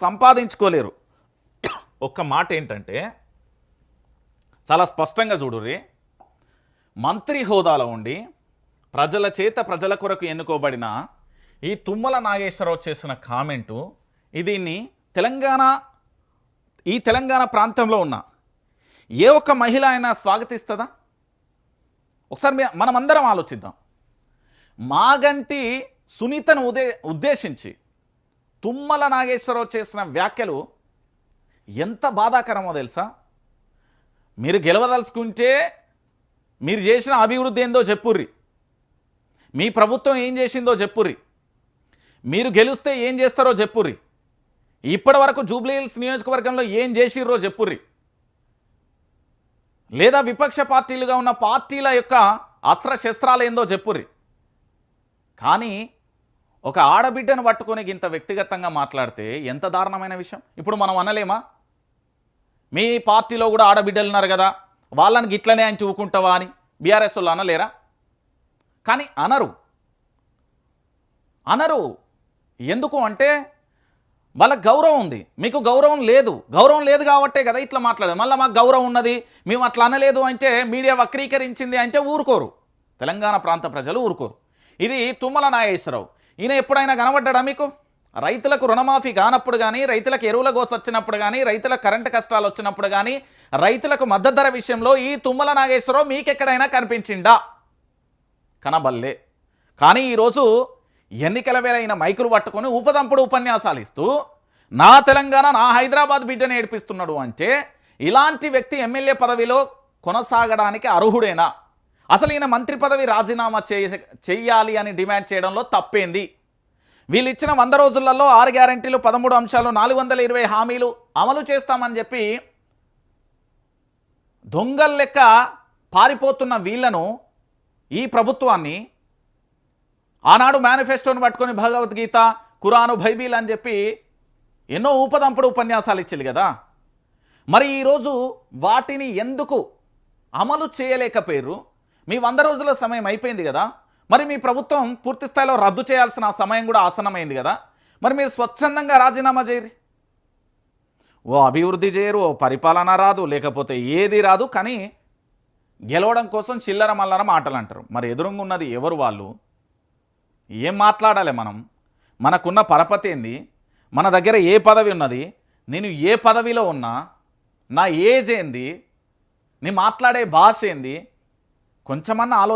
సంపాదించుకోలేరు. ఒక్క మాట ఏంటంటే చాలా స్పష్టంగా చూడుర్రి మంత్రి హోదాలో ఉండి ప్రజల చేత ప్రజల కొరకు ఎన్నుకోబడిన ఈ తుమ్మల నాగేశ్వరరావు చేసిన కామెంటు దీన్ని తెలంగాణ ఈ తెలంగాణ ప్రాంతంలో ఉన్న ఏ ఒక్క మహిళ అయినా స్వాగతిస్తుందా? ఒకసారి మనమందరం ఆలోచిద్దాం. మాగంటి సునీతను ఉదే ఉద్దేశించి తుమ్మల నాగేశ్వరరావు చేసిన వ్యాఖ్యలు ఎంత బాధాకరమో తెలుసా? మీరు గెలవదలుచుకుంటే మీరు చేసిన అభివృద్ధి ఏందో చెప్పుర్రి. మీ ప్రభుత్వం ఏం చేసిందో చెప్పుర్రి. మీరు గెలిస్తే ఏం చేస్తారో చెప్పుర్రి. ఇప్పటి వరకు జూబ్లీహిల్స్ నియోజకవర్గంలో ఏం చేసిర్రో చెప్పుర్రి. లేదా విపక్ష పార్టీలుగా ఉన్న పార్టీల యొక్క అస్త్ర శస్త్రాలు ఏందో చెప్పుర్రి. కానీ ఒక ఆడబిడ్డను పట్టుకొని ఇంత వ్యక్తిగతంగా మాట్లాడితే ఎంత దారుణమైన విషయం? ఇప్పుడు మనం అనలేమా? మీ పార్టీలో కూడా ఆడబిడ్డలు ఉన్నారు కదా వాళ్ళని గిట్లనే ఆయన చూపుకుంటావా అని బీఆర్ఎస్ వాళ్ళు అనలేరా? కానీ అనరు. అనరు. ఎందుకు అంటే వాళ్ళకి గౌరవం ఉంది. మీకు గౌరవం లేదు. గౌరవం లేదు కాబట్టే కదా ఇట్లా మాట్లాడదు మళ్ళీ మాకు గౌరవం ఉన్నది. మేము అట్లా అనలేదు అంటే మీడియా వక్రీకరించింది అంటే ఊరుకోరు. తెలంగాణ ప్రాంత ప్రజలు ఊరుకోరు. ఇది తుమ్మల నాగేశ్వరరావు. ఈయన ఎప్పుడైనా కనబడ్డా మీకు? రైతులకు రుణమాఫీ కానప్పుడు కానీ రైతులకు ఎరువుల గోస వచ్చినప్పుడు కానీ రైతులకు కరెంటు కష్టాలు వచ్చినప్పుడు కానీ రైతులకు మద్దతు ధర విషయంలో ఈ తుమ్మల నాగేశ్వరరావు మీకెక్కడైనా కనిపించిండా? కనబల్లే. కానీ ఈరోజు ఎన్నికల వేళ అయిన మైకులు పట్టుకొని ఉపదంపుడు ఉపన్యాసాలు ఇస్తూ నా తెలంగాణ నా హైదరాబాద్ బిడ్డని ఏడిపిస్తున్నాడు అంటే ఇలాంటి వ్యక్తి ఎమ్మెల్యే పదవిలో కొనసాగడానికి అర్హుడేనా? అసలు ఈయన మంత్రి పదవి రాజీనామా చేయాలి అని డిమాండ్ చేయడంలో తప్పేంది? వీళ్ళు ఇచ్చిన వంద రోజులలో ఆరు గ్యారంటీలు పదమూడు అంశాలు నాలుగు వందల ఇరవై హామీలు అమలు చేస్తామని చెప్పి దొంగల లెక్క పారిపోతున్న వీళ్ళను ఈ ప్రభుత్వాన్ని ఆనాడు మేనిఫెస్టోను పట్టుకొని భగవద్గీత కురాను బైబిల్ అని చెప్పి ఎన్నో ఊపదంపుడు ఉపన్యాసాలు ఇచ్చింది కదా? మరి ఈరోజు వాటిని ఎందుకు అమలు చేయలేకపోయారు మీ వంద రోజుల సమయం అయిపోయింది కదా? మరి మీ ప్రభుత్వం పూర్తి స్థాయిలో రద్దు చేయాల్సిన సమయం కూడా ఆసన్నమైంది కదా? మరి మీరు స్వచ్ఛందంగా రాజీనామా చేయరు? ఓ అభివృద్ధి చేయరు ఓ పరిపాలన రాదు లేకపోతే ఏది రాదు కానీ గెలవడం కోసం చిల్లర మల్లర మాటలు అంటారు. మరి ఎదురుంగా ఉన్నది ఎవరు వాళ్ళు? ఏం మాట్లాడాలి మనం? మనకున్న పరపతి ఏంది? మన దగ్గర ఏ పదవి ఉన్నది? నేను ఏ పదవిలో ఉన్నా నా ఏజ్ ఏంది? నీ మాట్లాడే భాష ఏంది? కొంచెమన్నా ఆలోచన